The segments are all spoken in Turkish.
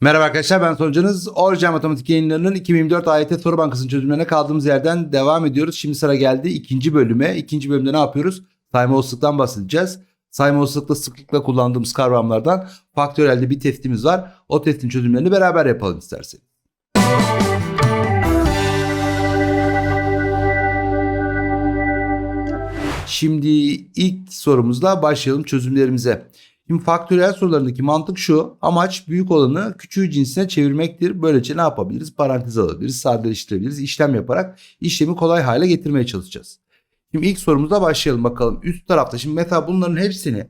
Merhaba arkadaşlar ben sonucunuz Orca Matematik yayınlarının 2024 AYT Soru Bankası'nın çözümlerine kaldığımız yerden devam ediyoruz. Şimdi sıra geldi ikinci bölüme. İkinci bölümde ne yapıyoruz? Sayma olasılıktan bahsedeceğiz. Sayma olasılıkla sıklıkla kullandığımız kavramlardan faktörelde bir testimiz var. O testin çözümlerini beraber yapalım isterseniz. Şimdi ilk sorumuzla başlayalım çözümlerimize. Şimdi faktöriyel sorularındaki mantık şu. Amaç büyük olanı küçüğü cinsine çevirmektir. Böylece ne yapabiliriz? Parantez alabiliriz, sadeleştirebiliriz. işlem yaparak işlemi kolay hale getirmeye çalışacağız. Şimdi ilk sorumuzla başlayalım bakalım. Üst tarafta şimdi mesela bunların hepsini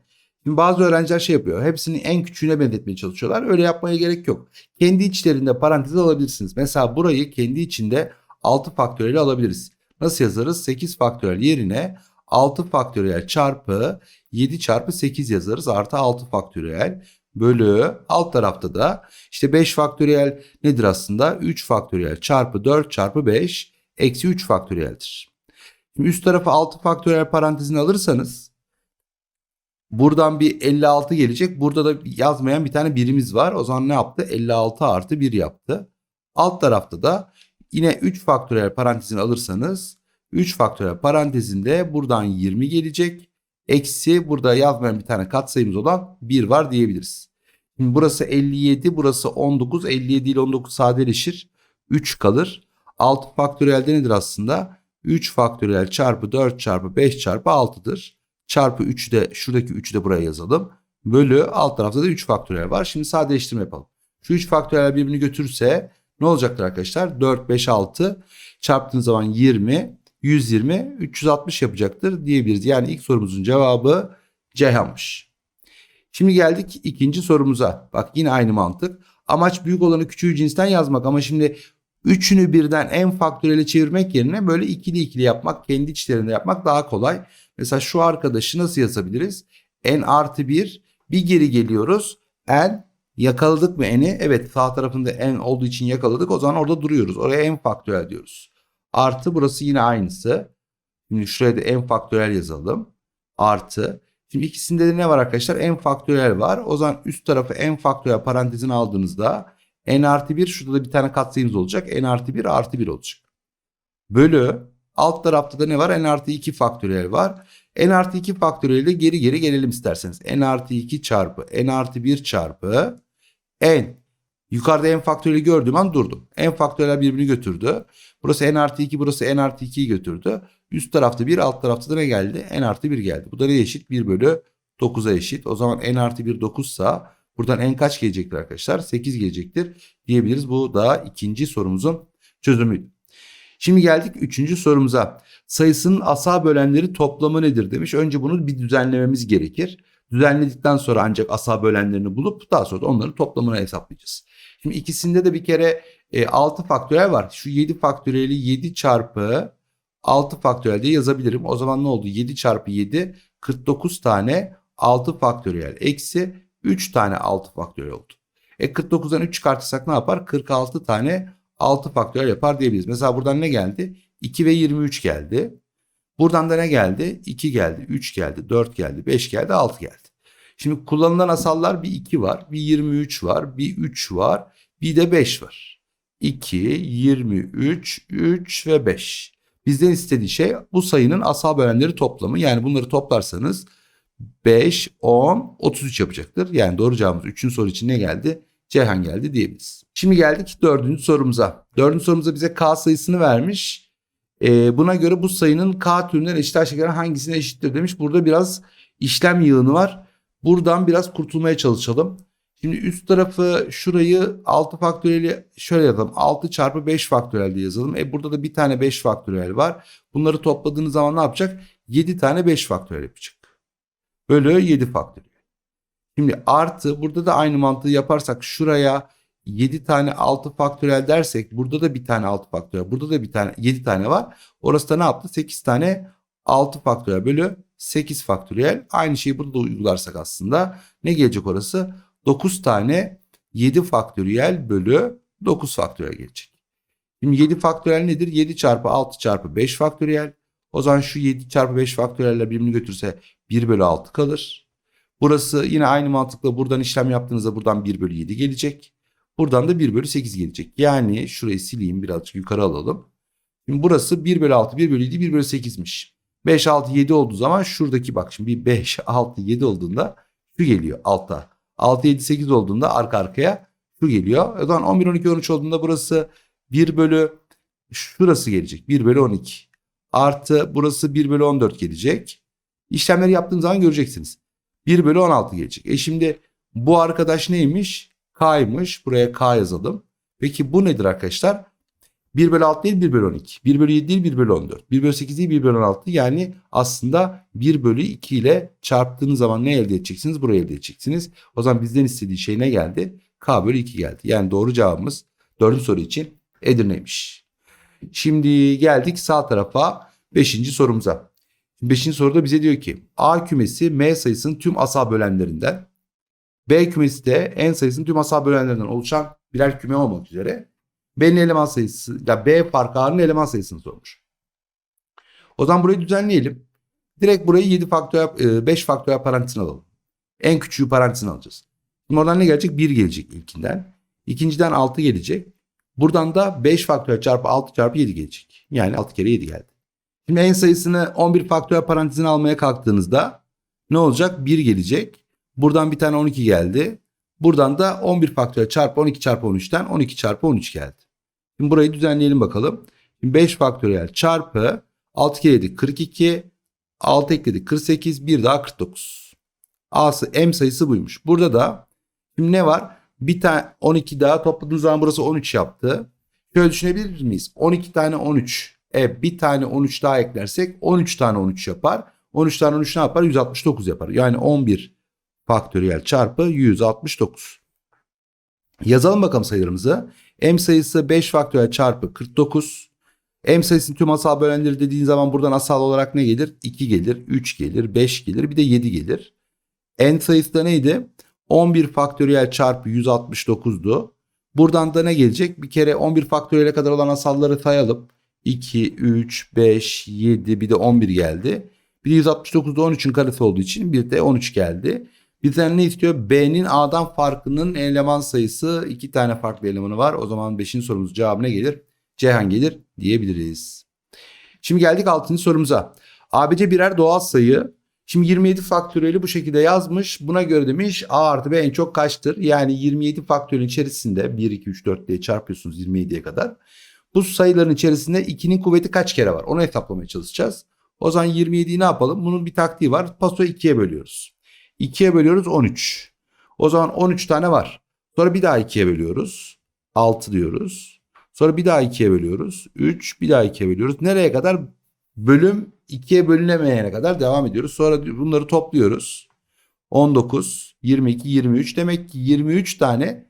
Şimdi bazı öğrenciler şey yapıyor. Hepsini en küçüğüne benzetmeye çalışıyorlar. Öyle yapmaya gerek yok. Kendi içlerinde parantez alabilirsiniz. Mesela burayı kendi içinde 6 faktöriyel alabiliriz. Nasıl yazarız? 8 faktöriyel yerine 6 faktöriyel çarpı 7 çarpı 8 yazarız. Artı 6 faktöriyel bölü alt tarafta da işte 5 faktöriyel nedir aslında? 3 faktöriyel çarpı 4 çarpı 5 eksi 3 faktöriyeldir. Şimdi üst tarafa 6 faktöriyel parantezini alırsanız buradan bir 56 gelecek. Burada da yazmayan bir tane birimiz var. O zaman ne yaptı? 56 artı 1 yaptı. Alt tarafta da yine 3 faktöriyel parantezini alırsanız 3 faktöriyel parantezinde buradan 20 gelecek. Eksi burada yazmayan bir tane katsayımız olan 1 var diyebiliriz. Şimdi burası 57, burası 19. 57 ile 19 sadeleşir. 3 kalır. 6 faktöriyel nedir aslında? 3 faktöriyel çarpı 4 çarpı 5 çarpı 6'dır. Çarpı 3'ü de şuradaki 3'ü de buraya yazalım. Bölü alt tarafta da 3 faktöriyel var. Şimdi sadeleştirme yapalım. Şu 3 faktöriyel birbirini götürürse ne olacaktır arkadaşlar? 4, 5, 6 çarptığınız zaman 20, 120, 360 yapacaktır diyebiliriz. Yani ilk sorumuzun cevabı Ceyhan'mış. Şimdi geldik ikinci sorumuza. Bak yine aynı mantık. Amaç büyük olanı küçüğü cinsten yazmak ama şimdi üçünü birden en faktöriyele çevirmek yerine böyle ikili ikili yapmak, kendi içlerinde yapmak daha kolay. Mesela şu arkadaşı nasıl yazabiliriz? n artı 1 bir geri geliyoruz. n yakaladık mı n'i? Evet sağ tarafında n olduğu için yakaladık. O zaman orada duruyoruz. Oraya n faktöriyel diyoruz. Artı burası yine aynısı. Şimdi şuraya da n faktöriyel yazalım. Artı. Şimdi ikisinde de ne var arkadaşlar? n faktöriyel var. O zaman üst tarafı n faktöriyel parantezine aldığınızda n artı 1 şurada da bir tane katsayımız olacak. n artı 1 artı 1 olacak. Bölü alt tarafta da ne var? n artı 2 faktöriyel var. n artı 2 faktöriyel de geri geri gelelim isterseniz. n artı 2 çarpı n artı 1 çarpı n. Yukarıda n faktöriyeli gördüğüm an durdum. n faktöriyeller birbirini götürdü. Burası n artı 2 burası n artı 2'yi götürdü. Üst tarafta 1 alt tarafta da ne geldi? n artı 1 geldi. Bu da ne eşit? 1 bölü 9'a eşit. O zaman n artı 1 9 sa buradan n kaç gelecektir arkadaşlar? 8 gelecektir diyebiliriz. Bu da ikinci sorumuzun çözümüydü. Şimdi geldik üçüncü sorumuza. Sayısının asal bölenleri toplamı nedir demiş. Önce bunu bir düzenlememiz gerekir. Düzenledikten sonra ancak asal bölenlerini bulup daha sonra da onların toplamını hesaplayacağız. Şimdi ikisinde de bir kere e, 6 faktöriyel var. Şu 7 faktöriyeli 7 çarpı 6 faktöriyel diye yazabilirim. O zaman ne oldu? 7 çarpı 7 49 tane 6 faktöriyel eksi 3 tane 6 faktöriyel oldu. E 49'dan 3 çıkartırsak ne yapar? 46 tane 6 faktöriyel yapar diyebiliriz. Mesela buradan ne geldi? 2 ve 23 geldi. Buradan da ne geldi? 2 geldi, 3 geldi, 4 geldi, 5 geldi, 6 geldi. Şimdi kullanılan asallar bir 2 var, bir 23 var, bir 3 var, bir de 5 var. 2, 23, 3 ve 5. Bizden istediği şey bu sayının asal bölenleri toplamı. Yani bunları toplarsanız 5, 10, 33 yapacaktır. Yani doğru cevabımız 3. soru için ne geldi? Ceyhan geldi diyebiliriz. Şimdi geldik dördüncü sorumuza. Dördüncü sorumuza bize k sayısını vermiş. Ee, buna göre bu sayının k türünden eşit şeker hangisine eşittir demiş. Burada biraz işlem yığını var. Buradan biraz kurtulmaya çalışalım. Şimdi üst tarafı şurayı 6 faktöriyeli şöyle yazalım. 6 çarpı 5 faktöriyel diye yazalım. E burada da bir tane 5 faktöriyel var. Bunları topladığınız zaman ne yapacak? 7 tane 5 faktöriyel yapacak. Bölü 7 faktöriyel. Şimdi artı burada da aynı mantığı yaparsak şuraya 7 tane 6 faktöriyel dersek burada da bir tane 6 faktöriyel. Burada da bir tane 7 tane var. Orası da ne yaptı? 8 tane 6 faktöriyel bölü 8 faktöriyel. Aynı şeyi burada da uygularsak aslında ne gelecek orası? 9 tane 7 faktöriyel bölü 9 faktöriyel gelecek. Şimdi 7 faktöriyel nedir? 7 çarpı 6 çarpı 5 faktöriyel. O zaman şu 7 çarpı 5 faktöriyeller birbirini götürse 1 bölü 6 kalır. Burası yine aynı mantıkla buradan işlem yaptığınızda buradan 1 bölü 7 gelecek. Buradan da 1 bölü 8 gelecek. Yani şurayı sileyim birazcık yukarı alalım. Şimdi burası 1 bölü 6, 1 bölü 7, 1 bölü 8'miş. 5, 6, 7 olduğu zaman şuradaki bak şimdi bir 5, 6, 7 olduğunda şu geliyor altta. 6, 7, 8 olduğunda arka arkaya şu geliyor. O zaman 11, 12, 13 olduğunda burası 1 bölü şurası gelecek. 1 bölü 12. Artı burası 1 bölü 14 gelecek. İşlemleri yaptığım zaman göreceksiniz. 1 bölü 16 gelecek. E şimdi bu arkadaş neymiş? K'ymış. Buraya K yazalım. Peki bu nedir arkadaşlar? 1 bölü 6 değil 1 bölü 12. 1 bölü 7 değil 1 bölü 14. 1 bölü 8 değil 1 bölü 16. Yani aslında 1 bölü 2 ile çarptığınız zaman ne elde edeceksiniz? Burayı elde edeceksiniz. O zaman bizden istediği şey ne geldi? K bölü 2 geldi. Yani doğru cevabımız 4. soru için Edirne'ymiş. Şimdi geldik sağ tarafa 5. sorumuza. 5. soruda bize diyor ki A kümesi M sayısının tüm asal bölenlerinden B kümesi de N sayısının tüm asal bölenlerinden oluşan birer küme olmak üzere B'nin eleman sayısı ya B farkı A'nın eleman sayısını sormuş. O zaman burayı düzenleyelim. Direkt burayı 7 faktöriyel 5 faktöriyel parantezine alalım. En küçüğü parantezine alacağız. Şimdi oradan ne gelecek? 1 gelecek ilkinden. İkinciden 6 gelecek. Buradan da 5 faktöriyel çarpı 6 çarpı 7 gelecek. Yani 6 kere 7 geldi. Şimdi en sayısını 11 faktöriyel parantezine almaya kalktığınızda ne olacak? 1 gelecek. Buradan bir tane 12 geldi. Buradan da 11 faktöriyel çarpı 12 çarpı 13'ten 12 çarpı 13 geldi. Şimdi burayı düzenleyelim bakalım. Şimdi 5 faktöriyel çarpı 6 kere 7 42. 6 ekledik 48. Bir daha 49. A'sı M sayısı buymuş. Burada da şimdi ne var? Bir tane 12 daha topladığımız zaman burası 13 yaptı. Şöyle düşünebilir miyiz? 12 tane 13. E bir tane 13 daha eklersek 13 tane 13 yapar. 13 tane 13 ne yapar? 169 yapar. Yani 11 faktöriyel çarpı 169. Yazalım bakalım sayılarımızı. M sayısı 5 faktöriyel çarpı 49. M sayısının tüm asal bölenleri dediğin zaman buradan asal olarak ne gelir? 2 gelir, 3 gelir, 5 gelir, bir de 7 gelir. N sayısı da neydi? 11 faktöriyel çarpı 169'du. Buradan da ne gelecek? Bir kere 11 faktöriyele kadar olan asalları sayalım. 2, 3, 5, 7 bir de 11 geldi. Bir de 169'da 13'ün karesi olduğu için bir de 13 geldi. Bizden ne istiyor? B'nin A'dan farkının eleman sayısı iki tane farklı elemanı var. O zaman 5. sorumuz cevabı ne gelir? Ceyhan gelir diyebiliriz. Şimdi geldik 6. sorumuza. ABC birer doğal sayı. Şimdi 27 faktöriyeli bu şekilde yazmış. Buna göre demiş A artı B en çok kaçtır? Yani 27 faktörün içerisinde 1, 2, 3, 4 diye çarpıyorsunuz 27'ye kadar. Bu sayıların içerisinde 2'nin kuvveti kaç kere var? Onu hesaplamaya çalışacağız. O zaman 27'yi ne yapalım? Bunun bir taktiği var. Paso 2'ye bölüyoruz. 2'ye bölüyoruz 13. O zaman 13 tane var. Sonra bir daha 2'ye bölüyoruz. 6 diyoruz. Sonra bir daha 2'ye bölüyoruz. 3 bir daha 2'ye bölüyoruz. Nereye kadar? Bölüm 2'ye bölünemeyene kadar devam ediyoruz. Sonra bunları topluyoruz. 19, 22, 23. Demek ki 23 tane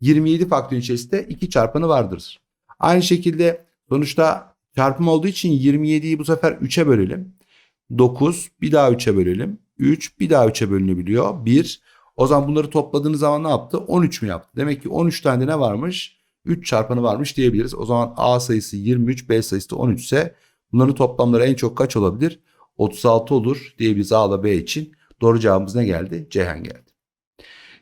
27 faktörün içerisinde 2 çarpanı vardır. Aynı şekilde sonuçta çarpım olduğu için 27'yi bu sefer 3'e bölelim. 9 bir daha 3'e bölelim. 3 bir daha 3'e bölünebiliyor. 1. O zaman bunları topladığınız zaman ne yaptı? 13 mü yaptı? Demek ki 13 tane ne varmış? 3 çarpanı varmış diyebiliriz. O zaman A sayısı 23, B sayısı da 13 ise bunların toplamları en çok kaç olabilir? 36 olur diyebiliriz A ile B için. Doğru cevabımız ne geldi? Ceyhan geldi.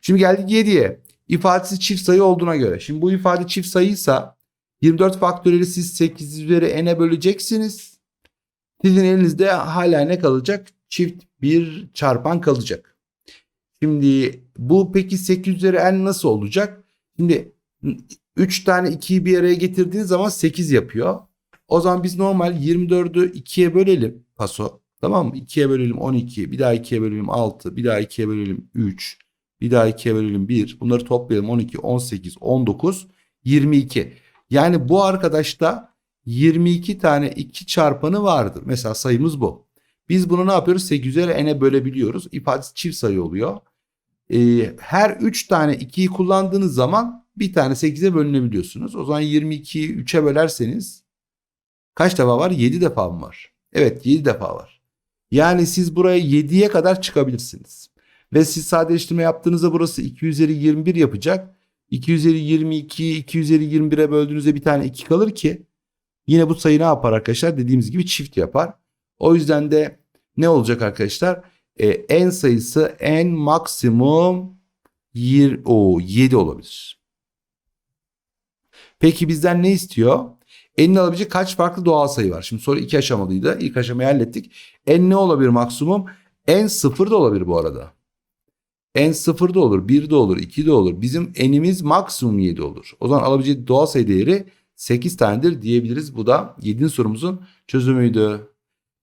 Şimdi geldik 7'ye. İfadesi çift sayı olduğuna göre. Şimdi bu ifade çift sayıysa 24 faktöriyeli siz 8 üzeri n'e böleceksiniz. Sizin elinizde hala ne kalacak? Çift bir çarpan kalacak. Şimdi bu peki 8 üzeri nasıl olacak? Şimdi 3 tane 2'yi bir araya getirdiğiniz zaman 8 yapıyor. O zaman biz normal 24'ü 2'ye bölelim paso. Tamam mı? 2'ye bölelim 12, bir daha 2'ye bölelim 6, bir daha 2'ye bölelim 3, bir daha 2'ye bölelim 1. Bunları toplayalım 12, 18, 19, 22. Yani bu arkadaşta 22 tane 2 çarpanı vardır. Mesela sayımız bu. Biz bunu ne yapıyoruz? 8 üzeri n'e bölebiliyoruz. İfadesi çift sayı oluyor. Ee, her 3 tane 2'yi kullandığınız zaman bir tane 8'e bölünebiliyorsunuz. O zaman 22'yi 3'e bölerseniz kaç defa var? 7 defa mı var? Evet 7 defa var. Yani siz buraya 7'ye kadar çıkabilirsiniz. Ve siz sadeleştirme yaptığınızda burası 2 üzeri 21 yapacak. 2 üzeri 22, 2 üzeri 21'e böldüğünüzde bir tane 2 kalır ki yine bu sayı ne yapar arkadaşlar? Dediğimiz gibi çift yapar. O yüzden de ne olacak arkadaşlar? Ee, n sayısı n maksimum 7 olabilir. Peki bizden ne istiyor? N'in alabileceği kaç farklı doğal sayı var? Şimdi soru iki aşamalıydı. İlk aşamayı hallettik. N ne olabilir maksimum? N sıfır da olabilir bu arada. N sıfır da olur, 1 de olur, 2 de olur. Bizim N'imiz maksimum 7 olur. O zaman alabileceği doğal sayı değeri 8 tanedir diyebiliriz. Bu da 7. sorumuzun çözümüydü.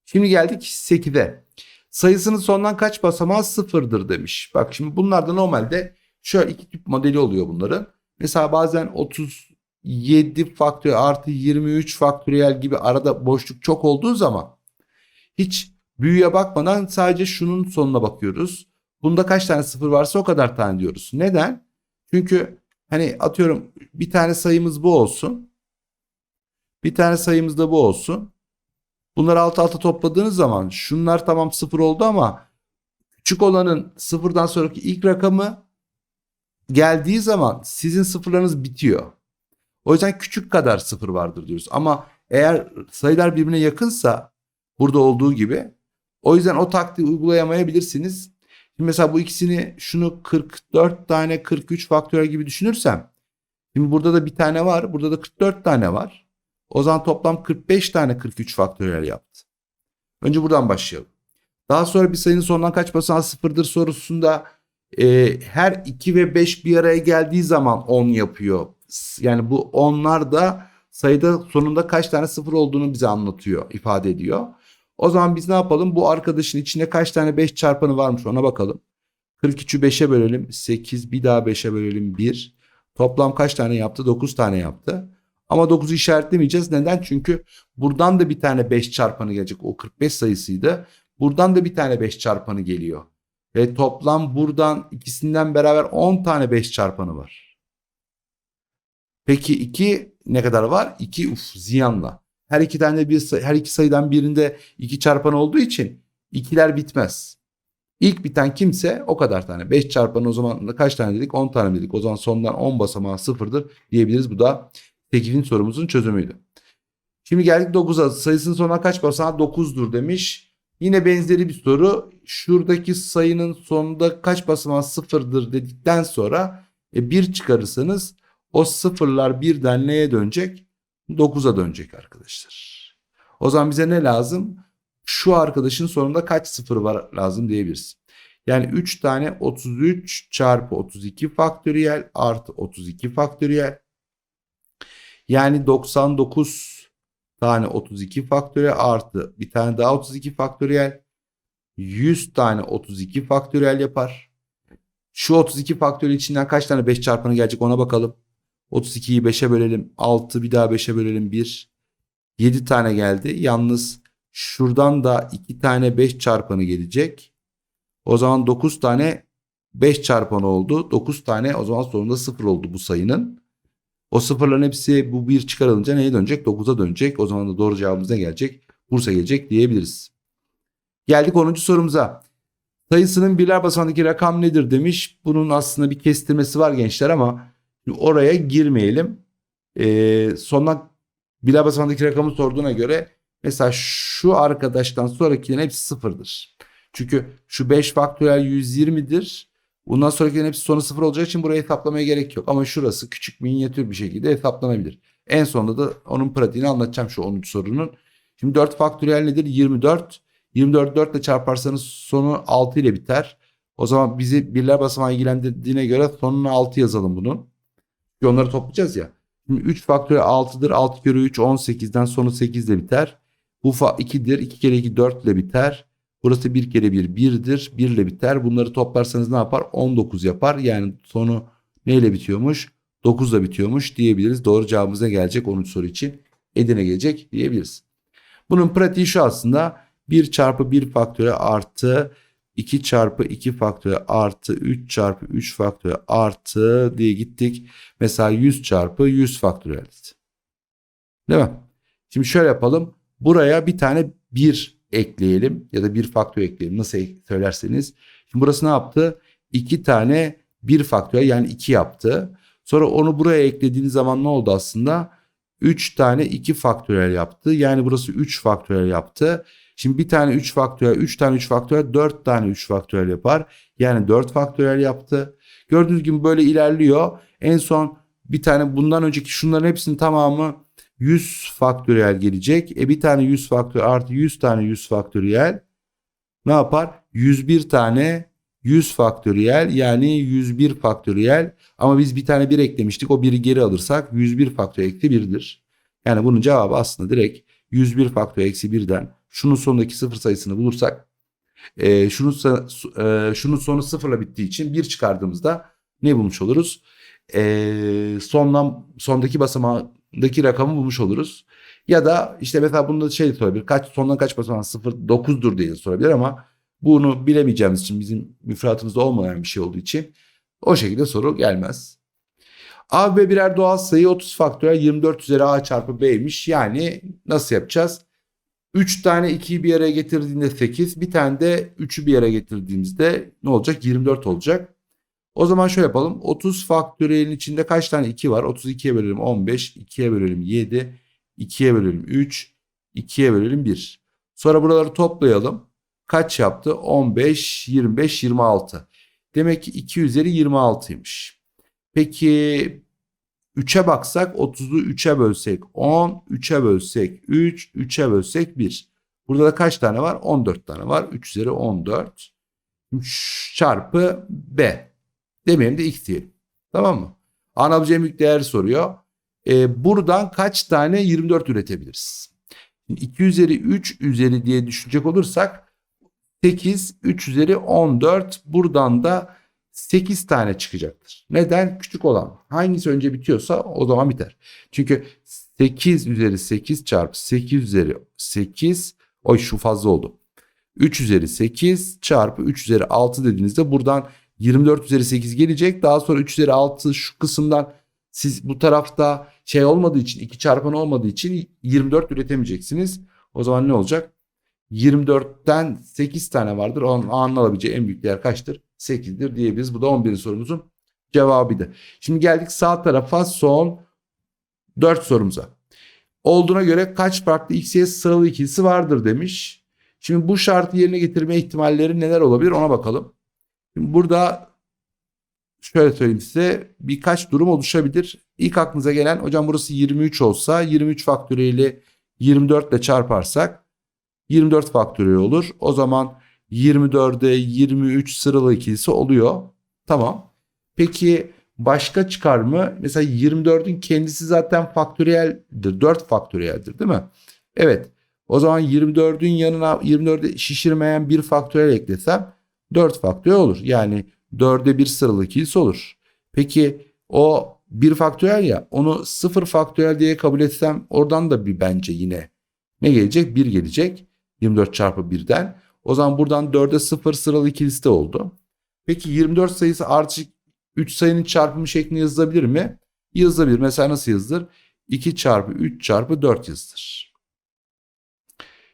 Şimdi geldik 8'e. Sayısının sondan kaç basamağı sıfırdır demiş. Bak şimdi bunlarda normalde şöyle iki tip modeli oluyor bunların. Mesela bazen 37 faktöriyel artı 23 faktöriyel gibi arada boşluk çok olduğu zaman hiç büyüye bakmadan sadece şunun sonuna bakıyoruz. Bunda kaç tane sıfır varsa o kadar tane diyoruz. Neden? Çünkü hani atıyorum bir tane sayımız bu olsun. Bir tane sayımız da bu olsun. Bunları alt alta topladığınız zaman şunlar tamam sıfır oldu ama küçük olanın sıfırdan sonraki ilk rakamı geldiği zaman sizin sıfırlarınız bitiyor. O yüzden küçük kadar sıfır vardır diyoruz. Ama eğer sayılar birbirine yakınsa burada olduğu gibi o yüzden o taktiği uygulayamayabilirsiniz. Şimdi mesela bu ikisini şunu 44 tane 43 faktörel gibi düşünürsem şimdi burada da bir tane var burada da 44 tane var. O zaman toplam 45 tane 43 faktöriyel yaptı. Önce buradan başlayalım. Daha sonra bir sayının sonundan kaç basamağı sıfırdır sorusunda e, her 2 ve 5 bir araya geldiği zaman 10 yapıyor. Yani bu onlar da sayıda sonunda kaç tane sıfır olduğunu bize anlatıyor, ifade ediyor. O zaman biz ne yapalım? Bu arkadaşın içinde kaç tane 5 çarpanı varmış ona bakalım. 43'ü 5'e bölelim. 8 bir daha 5'e bölelim 1. Toplam kaç tane yaptı? 9 tane yaptı. Ama 9'u işaretlemeyeceğiz. Neden? Çünkü buradan da bir tane 5 çarpanı gelecek. O 45 sayısıydı. Buradan da bir tane 5 çarpanı geliyor. Ve toplam buradan ikisinden beraber 10 tane 5 çarpanı var. Peki 2 ne kadar var? 2 uf ziyanla. Her iki tane bir her iki sayıdan birinde 2 çarpan olduğu için ikiler bitmez. İlk biten kimse o kadar tane. 5 çarpanı o zaman kaç tane dedik? 10 tane dedik. O zaman sondan 10 basamağı sıfırdır diyebiliriz. Bu da 8. sorumuzun çözümüydü. Şimdi geldik 9'a. Sayısının sonuna kaç basamağı 9'dur demiş. Yine benzeri bir soru. Şuradaki sayının sonunda kaç basamağı sıfırdır dedikten sonra e, 1 çıkarırsanız o sıfırlar birden neye dönecek? 9'a dönecek arkadaşlar. O zaman bize ne lazım? Şu arkadaşın sonunda kaç sıfır var lazım diyebiliriz. Yani 3 tane 33 çarpı 32 faktöriyel artı 32 faktöriyel. Yani 99 tane 32 faktöriyel artı bir tane daha 32 faktöriyel 100 tane 32 faktöriyel yapar. Şu 32 faktöriyel içinden kaç tane 5 çarpanı gelecek ona bakalım. 32'yi 5'e bölelim. 6 bir daha 5'e bölelim 1. 7 tane geldi. Yalnız şuradan da 2 tane 5 çarpanı gelecek. O zaman 9 tane 5 çarpanı oldu. 9 tane o zaman sonunda 0 oldu bu sayının. O sıfırların hepsi bu 1 çıkarılınca neye dönecek? 9'a dönecek. O zaman da doğru cevabımız ne gelecek? Bursa gelecek diyebiliriz. Geldik 10. sorumuza. Sayısının birler basamağındaki rakam nedir demiş. Bunun aslında bir kestirmesi var gençler ama oraya girmeyelim. Ee, sondan birler basamağındaki rakamı sorduğuna göre mesela şu arkadaştan sonrakilerin hepsi sıfırdır. Çünkü şu 5 faktöriyel 120'dir. Bundan sonrakilerin hepsi sonu sıfır olacağı için burayı hesaplamaya gerek yok. Ama şurası küçük minyatür bir şekilde hesaplanabilir. En sonunda da onun pratiğini anlatacağım şu 10. sorunun. Şimdi 4 faktöriyel nedir? 24. 24 4 ile çarparsanız sonu 6 ile biter. O zaman bizi birler basamağı ilgilendirdiğine göre sonuna 6 yazalım bunun. Çünkü onları toplayacağız ya. Şimdi 3 faktöriyel 6'dır. 6 kere 3 18'den sonu 8 ile biter. Bu 2'dir. 2 kere 2 4 ile biter. Burası 1 kere 1 1'dir. 1 ile biter. Bunları toplarsanız ne yapar? 19 yapar. Yani sonu neyle bitiyormuş? 9 ile bitiyormuş diyebiliriz. Doğru cevabımıza gelecek 13 soru için. Edirne gelecek diyebiliriz. Bunun pratiği şu aslında 1 çarpı 1 faktörü artı 2 çarpı 2 faktörü artı 3 çarpı 3 faktörü artı diye gittik. Mesela 100 çarpı 100 faktöriyel. Değil mi? Şimdi şöyle yapalım. Buraya bir tane 1 ekleyelim ya da bir faktör ekleyelim. Nasıl söylerseniz. Şimdi burası ne yaptı? 2 tane 1 faktör yani 2 yaptı. Sonra onu buraya eklediğiniz zaman ne oldu aslında? 3 tane 2 faktörel yaptı. Yani burası 3 faktörel yaptı. Şimdi bir tane 3 faktörel, 3 tane 3 faktörel, 4 tane 3 faktörel yapar. Yani 4 faktörel yaptı. Gördüğünüz gibi böyle ilerliyor. En son bir tane bundan önceki şunların hepsinin tamamı 100 faktöriyel gelecek. E bir tane 100 faktöriyel artı 100 tane 100 faktöriyel ne yapar? 101 tane 100 faktöriyel yani 101 faktöriyel ama biz bir tane 1 eklemiştik. O 1'i geri alırsak 101 faktöriyel eksi 1'dir. Yani bunun cevabı aslında direkt 101 faktöriyel eksi 1'den şunun sonundaki sıfır sayısını bulursak e, şunun, e, şunun sonu sıfırla bittiği için 1 çıkardığımızda ne bulmuş oluruz? E, sondan, sondaki basamağındaki rakamı bulmuş oluruz. Ya da işte mesela bunda şey sorabilir. Kaç, sondan kaç basamak 0 9'dur diye sorabilir ama bunu bilemeyeceğimiz için bizim müfredatımızda olmayan bir şey olduğu için o şekilde soru gelmez. A ve birer doğal sayı 30 faktöriyel 24 üzeri A çarpı B'ymiş. Yani nasıl yapacağız? 3 tane 2'yi bir araya getirdiğinde 8, bir tane de 3'ü bir araya getirdiğimizde ne olacak? 24 olacak. O zaman şöyle yapalım. 30 faktöriyelin içinde kaç tane 2 var? 32'ye bölelim 15, 2'ye bölelim 7, 2'ye bölelim 3, 2'ye bölelim 1. Sonra buraları toplayalım. Kaç yaptı? 15, 25, 26. Demek ki 2 üzeri 26'ymış. Peki 3'e baksak 30'u 3'e bölsek 10, 3'e bölsek 3, 3'e bölsek 1. Burada da kaç tane var? 14 tane var. 3 üzeri 14 çarpı B. Demeyelim de x diyelim. Tamam mı? Büyük değer soruyor. Ee, buradan kaç tane 24 üretebiliriz? 2 üzeri 3 üzeri diye düşünecek olursak 8, 3 üzeri 14 buradan da 8 tane çıkacaktır. Neden? Küçük olan. Hangisi önce bitiyorsa o zaman biter. Çünkü 8 üzeri 8 çarpı 8 üzeri 8 oy şu fazla oldu. 3 üzeri 8 çarpı 3 üzeri 6 dediğinizde buradan 24 üzeri 8 gelecek. Daha sonra 3 üzeri 6 şu kısımdan siz bu tarafta şey olmadığı için 2 çarpan olmadığı için 24 üretemeyeceksiniz. O zaman ne olacak? 24'ten 8 tane vardır. Onun A'nın alabileceği en büyük değer kaçtır? 8'dir diyebiliriz. Bu da 11. sorumuzun cevabıydı. Şimdi geldik sağ tarafa son 4 sorumuza. Olduğuna göre kaç farklı x'ye sıralı ikilisi vardır demiş. Şimdi bu şartı yerine getirme ihtimalleri neler olabilir ona bakalım. Burada şöyle söyleyeyim size birkaç durum oluşabilir. İlk aklınıza gelen hocam burası 23 olsa 23 faktöriyeli 24 ile çarparsak 24 faktöriyel olur. O zaman 24'e 23 sıralı ikilisi oluyor. Tamam. Peki başka çıkar mı? Mesela 24'ün kendisi zaten faktöriyeldir. 4 faktöriyeldir değil mi? Evet. O zaman 24'ün yanına 24'e şişirmeyen bir faktöriyel eklesem 4 faktöriyel olur. Yani 4'e 1 sıralı ikilisi olur. Peki o bir faktöriyel ya onu 0 faktöriyel diye kabul etsem oradan da bir bence yine ne gelecek? 1 gelecek. 24 çarpı 1'den. O zaman buradan 4'e 0 sıralı ikilisi oldu. Peki 24 sayısı artık 3 sayının çarpımı şeklinde yazılabilir mi? Yazılabilir. Mesela nasıl yazılır? 2 çarpı 3 çarpı 4 yazılır.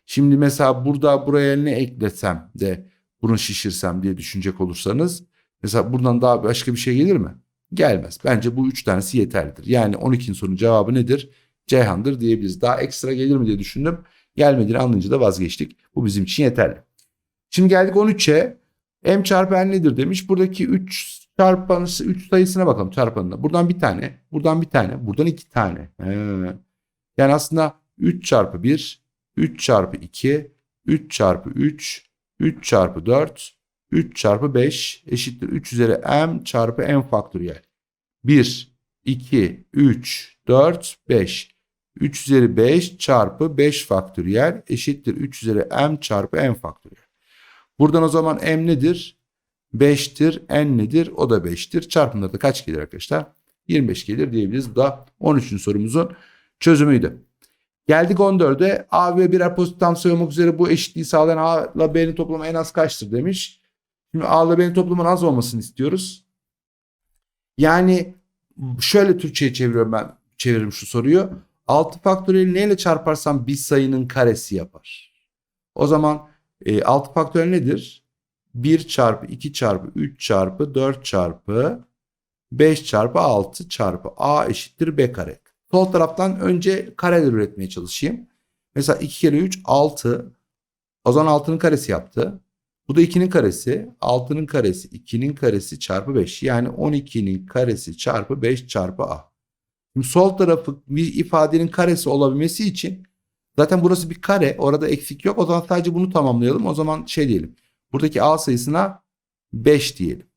Şimdi mesela burada buraya ne eklesem de bunu şişirsem diye düşünecek olursanız mesela buradan daha başka bir şey gelir mi? Gelmez. Bence bu 3 tanesi yeterlidir. Yani 12'nin sorunun cevabı nedir? Ceyhan'dır diyebiliriz. Daha ekstra gelir mi diye düşündüm. Gelmediğini anlayınca da vazgeçtik. Bu bizim için yeterli. Şimdi geldik 13'e. M çarpı N nedir demiş. Buradaki 3 çarpanı 3 sayısına bakalım çarpanına. Buradan bir tane, buradan bir tane, buradan iki tane. He. Yani aslında 3 çarpı 1, 3 çarpı 2, 3 çarpı 3, 3 çarpı 4, 3 çarpı 5 eşittir 3 üzeri m çarpı n faktöriyel. 1, 2, 3, 4, 5. 3 üzeri 5 çarpı 5 faktöriyel eşittir 3 üzeri m çarpı n faktöriyel. Buradan o zaman m nedir? 5'tir. N nedir? O da 5'tir. Çarpımda da kaç gelir arkadaşlar? 25 gelir diyebiliriz. Bu da 13. sorumuzun çözümüydü. Geldik 14'e. A ve birer pozitif tam sayı olmak üzere bu eşitliği sağlayan A ile B'nin toplamı en az kaçtır demiş. Şimdi A ile B'nin toplamının az olmasını istiyoruz. Yani şöyle Türkçe'ye çeviriyorum ben. Çeviririm şu soruyu. 6 faktöriyeli neyle çarparsam bir sayının karesi yapar. O zaman e, 6 faktöriyel nedir? 1 çarpı 2 çarpı 3 çarpı 4 çarpı 5 çarpı 6 çarpı a eşittir b kare. Sol taraftan önce kareler üretmeye çalışayım. Mesela 2 kere 3 6. O zaman 6'nın karesi yaptı. Bu da 2'nin karesi. 6'nın karesi 2'nin karesi çarpı 5. Yani 12'nin karesi çarpı 5 çarpı a. Şimdi sol tarafı bir ifadenin karesi olabilmesi için zaten burası bir kare. Orada eksik yok. O zaman sadece bunu tamamlayalım. O zaman şey diyelim. Buradaki A sayısına 5 diyelim.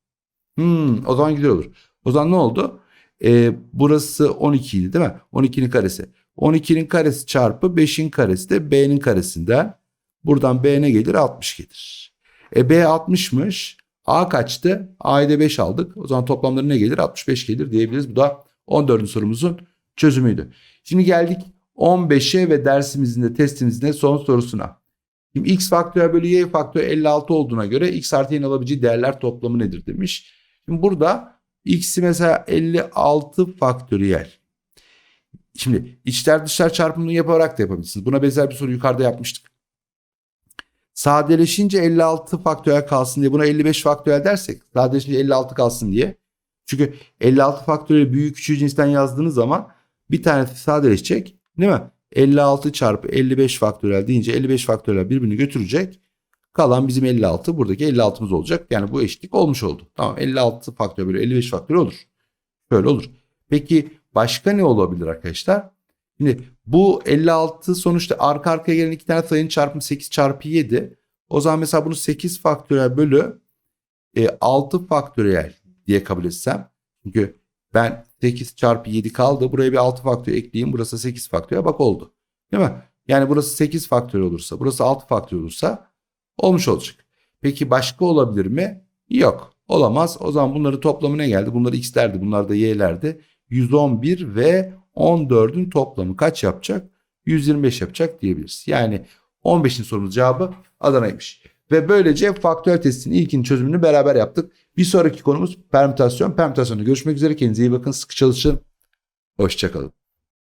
Hmm, o zaman güzel olur. O zaman ne oldu? Ee, burası 12 idi değil mi? 12'nin karesi. 12'nin karesi çarpı 5'in karesi de B'nin karesinden. Buradan B ne gelir? 60 gelir. E B 60'mış. A kaçtı? A'yı da 5 aldık. O zaman toplamları ne gelir? 65 gelir diyebiliriz. Bu da 14. sorumuzun çözümüydü. Şimdi geldik 15'e ve dersimizin de testimizin de son sorusuna. Şimdi x faktöriyel bölü y faktöriyel 56 olduğuna göre x artı y'nin alabileceği değerler toplamı nedir demiş. Şimdi burada x'i mesela 56 faktöriyel. Şimdi içler dışlar çarpımını yaparak da yapabilirsiniz. Buna benzer bir soru yukarıda yapmıştık. Sadeleşince 56 faktöriyel kalsın diye buna 55 faktöriyel dersek sadeleşince 56 kalsın diye. Çünkü 56 faktöriyel büyük küçüğü cinsten yazdığınız zaman bir tanesi sadeleşecek değil mi? 56 çarpı 55 faktöriyel deyince 55 faktöriyel birbirini götürecek. Kalan bizim 56 buradaki 56'mız olacak. Yani bu eşitlik olmuş oldu. Tamam 56 faktöriyel bölü 55 faktöriyel olur. Böyle olur. Peki başka ne olabilir arkadaşlar? Şimdi bu 56 sonuçta arka arkaya gelen iki tane sayının çarpımı 8 çarpı 7. O zaman mesela bunu 8 faktöriyel bölü e, 6 faktöriyel diye kabul etsem. Çünkü ben 8 çarpı 7 kaldı. Buraya bir 6 faktöriyel ekleyeyim. Burası 8 faktöriyel bak oldu. Değil mi? Yani burası 8 faktöriyel olursa burası 6 faktöriyel olursa olmuş olacak. Peki başka olabilir mi? Yok. Olamaz. O zaman bunların toplamı ne geldi? Bunlar x'lerdi. Bunlar da y'lerdi. 111 ve 14'ün toplamı kaç yapacak? 125 yapacak diyebiliriz. Yani 15'in sorumuz cevabı Adana'ymış. Ve böylece faktörel testin ilkinin çözümünü beraber yaptık. Bir sonraki konumuz permütasyon. Permütasyonda görüşmek üzere. Kendinize iyi bakın. Sıkı çalışın. Hoşçakalın.